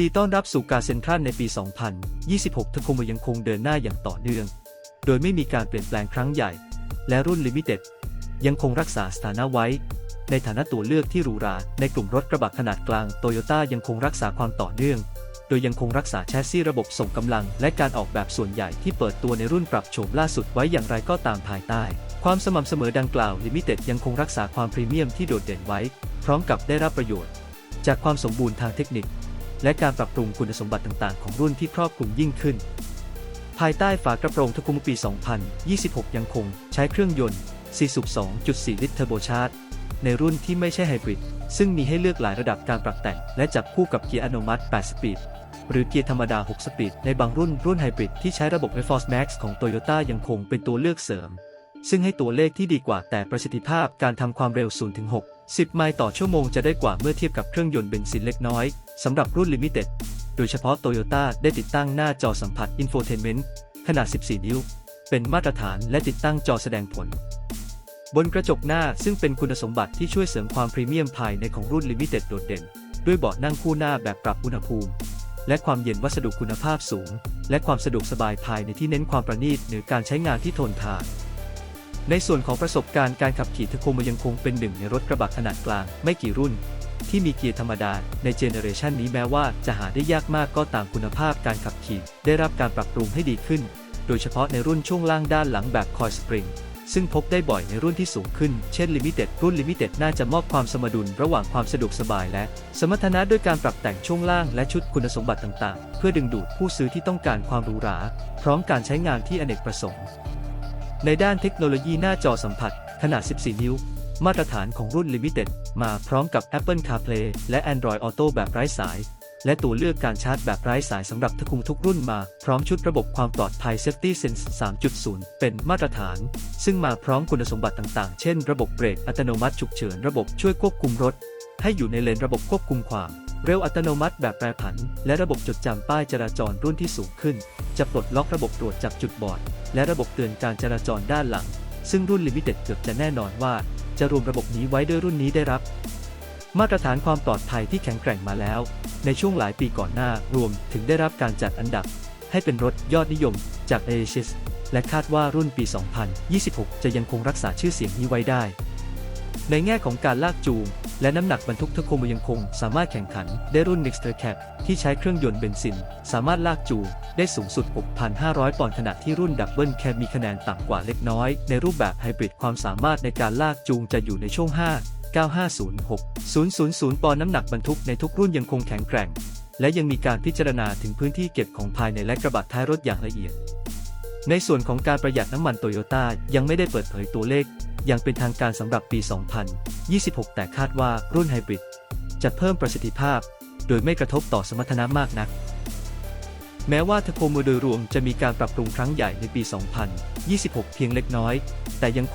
ดีต้อนรับสู่การเซ็นทรัลในปี 2026ทโคโมยังคงเดินหน้าอย่างต่อเนื่อง โดยไม่มีการเปลี่ยนแปลงครั้งใหญ่ และรุ่นลิมิเต็ดยังคงรักษาสถานะไว้ ในฐานะตัวเลือกที่หรูหรา ในกลุ่มรถกระบะขนาดกลางโตโยต้ายังคงรักษาความต่อเนื่อง โดยยังคงรักษาแชสซีระบบส่งกำลัง และการออกแบบส่วนใหญ่ที่เปิดตัวในรุ่นปรับโฉมล่าสุดไว้อย่างไรก็ตามภายใต้ ความสม่ำเสมอดังกล่าวลิมิเต็ดยังคงรักษาความพรีเมียมที่โดดเด่นไว้ พร้อมกับได้รับประโยชน์ จากความสมบูรณ์ทางเทคนิค และการปรับปรุงคุณสมบัติต่างๆ ของรุ่นที่ครอบคลุมยิ่งขึ้น ภายใต้ฝากระโปรงทคุมปี 2026 ยังคงใช้เครื่องยนต์4สูบ2.4 ลิตรเทอร์โบชาร์จ ในรุ่นที่ไม่ใช่ไฮบริด ซึ่งมีให้เลือกหลายระดับการปรับแต่ง และจับคู่กับเกียร์อัตโนมัติ 8 สปีด หรือเกียร์ธรรมดา 6 สปีด ในบางรุ่นรุ่นไฮบริดที่ใช้ระบบ e f o r c e Max ของ Toyota ยังคงเป็นตัวเลือกเสริม ซึ่งให้ตัวเลขที่ดีกว่าแต่ประสิทธิภาพการทำความเร็ว 0-6 10 ไมล์ต่อชั่วโมงจะได้กว่าเมื่อเทียบกับเครื่องยนต์เบนซินเล็กน้อยสำหรับรุ่น Limited โดยเฉพาะ Toyota ได้ติดตั้งหน้าจอสัมผัส Infotainment ขนาด 14 นิ้ว เป็นมาตรฐานและติดตั้งจอแสดงผล บนกระจกหน้าซึ่งเป็นคุณสมบัติที่ช่วยเสริมความพรีเมียมภายในของรุ่น Limited โดดเด่น ด้วยเบาะนั่งคู่หน้าแบบปรับอุณหภูมิ และความเย็นวัสดุคุณภาพสูง และความสะดวกสบายภายในที่เน้นความประณีตเหนือการใช้งานที่ทนทาน ในส่วนของประสบการณ์การขับขี่ทโคมยังคงเป็นหนึ่งในรถกระบะขนาดกลาง ไม่กี่รุ่น ที่มีเกียร์ธรรมดาในเจเนอเรชันนี้แม้ว่าจะหาได้ยากมากก็ตามคุณภาพการขับขี่ ได้รับการปรับปรุงให้ดีขึ้น โดยเฉพาะในรุ่นช่วงล่างด้านหลังแบบคอยสปริงซึ่งพบได้บ่อยในรุ่นที่สูงขึ้น เช่น Limited รุ่น Limited น่าจะมอบความสมดุลระหว่างความสะดวกสบายและ สมรรถนะด้วยการปรับแต่งช่วงล่างและชุดคุณสมบัติต่างๆ เพื่อดึงดูดผู้ซื้อที่ต้องการความหรูหรา พร้อมการใช้งานที่อเนกประสงค์ ในด้านเทคโนโลยีหน้าจอสัมผัส ขนาด 14 นิ้ว มาตรฐานของรุ่น Limited มาพร้อมกับ Apple CarPlay และ Android Auto แบบไร้สาย และตัวเลือกการชาร์จแบบไร้สายสำหรับทุกคุมทุกรุ่นมา พร้อมชุดระบบความปลอดภัย Safety Sense 3.0 เป็นมาตรฐาน ซึ่งมาพร้อมคุณสมบัติต่างๆ เช่น ระบบเบรกอัตโนมัติฉุกเฉิน ระบบช่วยควบคุมรถ ให้อยู่ในเลนระบบควบคุมความ เร็วอัตโนมัติแบบแปรผัน และระบบจดจำป้ายจราจรรุ่นที่สูงขึ้น จะปลดล็อกระบบตรวจจับจุดบอด และระบบเตือนการจราจรด้านหลัง ซึ่งรุ่น Limited เกือบจะแน่นอนว่า จะรวมระบบนี้ไว้ด้วยรุ่นนี้ได้รับ มาตรฐานความปลอดภัยที่แข็งแกร่งมาแล้ว ในช่วงหลายปีก่อนหน้ารวมถึงได้รับการจัดอันดับ ให้เป็นรถยอดนิยมจาก a อ s และคาดว่ารุ่นปี 2026 จะยังคงรักษาชื่อเสียงนี้ไว้ได้ ในแง่ของการลากจูง และน้ำหนักบรรทุกทโคมยังคง สามารถแข่งขันได้รุ่น Nexter Cap ที่ใช้เครื่องยนต์เบนซิน สามารถลากจูง ได้สูงสุด 6,500 ปอนด์ขณะที่รุ่นดับเบิลแคมีคะแนนต่ำกว่าเล็กน้อย ในรูปแบบไฮบริดความสามารถในการลากจูงจะอยู่ในช่วง 5 9506 000 ปอนด์น้ำหนักบรรทุกในทุกรุ่นยังคงแข็งแกร่ง และยังมีการพิจารณาถึงพื้นที่เก็บของภายในและกระบะท้ายรถอย่างละเอียด ในส่วนของการประหยัดน้ำมันโตโยต้ายังไม่ได้เปิดเผยตัวเลข อย่างเป็นทางการสำหรับปี 2026 แต่คาดว่ารุ่นไฮบริดจะเพิ่มประสิทธิภาพ โดยไม่กระทบต่อสมรรถนะมากนัก แม้ว่าทโคโมโดยรวมจะมีการปรับปรุงครั้งใหญ่ในปี 2026 เพียงเล็กน้อย แต่ยัง